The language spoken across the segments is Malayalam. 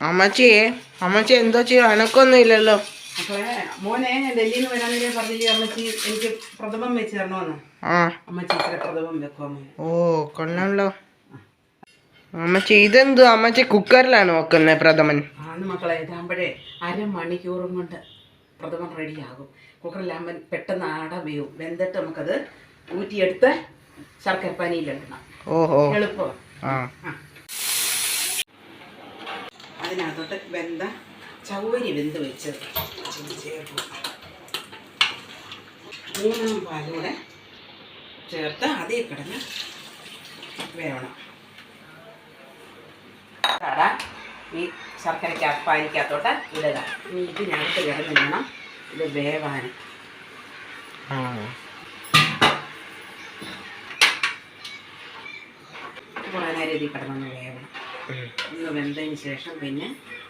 അമ്മച്ചിയെ അമ്മച്ചി എന്തോ ചെയ്യും അനക്കൊന്നും ഇല്ലല്ലോ മോനെ ഡൽഹിയിൽ നിന്ന് പറഞ്ഞില്ലേ അമ്മച്ചി? എനിക്ക് പ്രഥമം വെച്ച് തരണമെന്ന്. ആ. അമ്മച്ചി പ്രഥമം ഓ കൊള്ളാമല്ലോ അമ്മച്ചി ഇതെന്തു അമ്മച്ചി കുക്കറിലാണ് വെക്കുന്നത് പ്രഥമൻ? മക്കളെ ഇതാകുമ്പോഴേ അരമണിക്കൂറും കൊണ്ട് പ്രഥമൻ റെഡിയാകും. കുക്കറിലാകുമ്പോൾ പെട്ടെന്ന് ആട വേവും വെന്തിട്ട് നമുക്കത് ഊറ്റിയെടുത്ത് ശർക്കര പനിയിലിടണം. ഓഹോ. എളുപ്പം ആ. അതിനകത്തോട്ട് വെന്ത ചൗവരി വെന്ത് വെച്ചത്. ചേർക്കും മൂന്നാം പാലൂടെ ചേർത്ത് അതേ കിടന്ന് കട ഈ ശർക്കരയ്ക്ക് അപ്പാനിക്കകത്തോട്ട് ഇടുക. ഇനി ഇതിനകത്ത് വേണം ഇത് വേവാൻ. കുറേ നേരം ഇതിൽ കിടന്നു വേവണം. ഉം. ഒന്ന് വെന്തതിന് ശേഷം പിന്നെ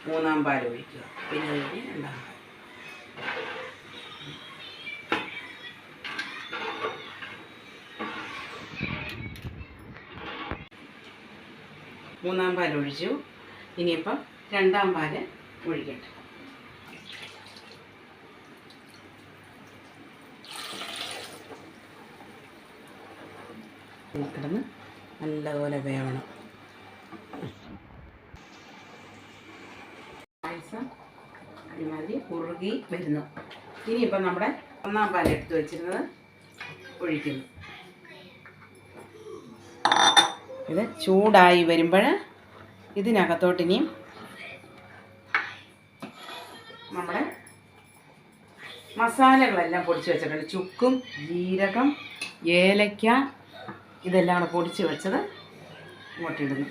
മൂന്നാം പാൽ ഒഴിക്കുക. പിന്നെ അതിന് രണ്ടാം മൂന്നാം പാൽ ഒഴിച്ചു. ഇനിയിപ്പം രണ്ടാം പാൽ ഒഴിക്കട്ടെ. കിടന്ന് നല്ലപോലെ വേവണം. പായസം ഒരുമാതിരി കുറുകി വരുന്നു. ഇനിയിപ്പം നമ്മുടെ ഒന്നാം പാൽ എടുത്ത് വെച്ചിരുന്നത് ഒഴിക്കുന്നു. ഇത് ചൂടായി വരുമ്പോൾ ഇതിനകത്തോട്ട് ഇനിയും നമ്മുടെ മസാലകളെല്ലാം പൊടിച്ച് വെച്ചിട്ടുണ്ട്. ചുക്കും ജീരകം ഏലക്ക ഇതെല്ലാം കൂടെ പൊടിച്ച് വെച്ചത് ഇങ്ങോട്ടിടുന്നു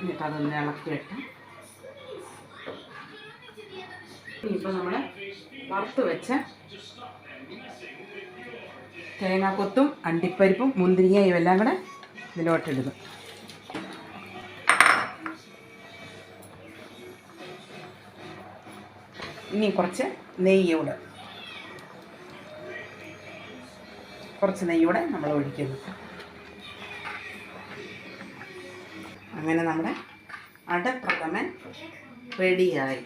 എന്നിട്ട് അതൊന്ന് ഇളക്കിയിട്ട് ഇനിയിപ്പോൾ നമ്മൾ വറുത്ത് വെച്ച തേങ്ങാക്കൊത്തും അണ്ടിപ്പരിപ്പും മുന്തിരിങ്ങയും എല്ലാം കൂടെ ഇതിലോട്ടിടുന്നു. ഇനി കുറച്ച് നെയ്യൂടെ കുറച്ച് നെയ്യൂടെ നമ്മൾ ഒഴിക്കുന്നു. അങ്ങനെ നമ്മുടെ അടപ്രഥമൻ റെഡിയായി.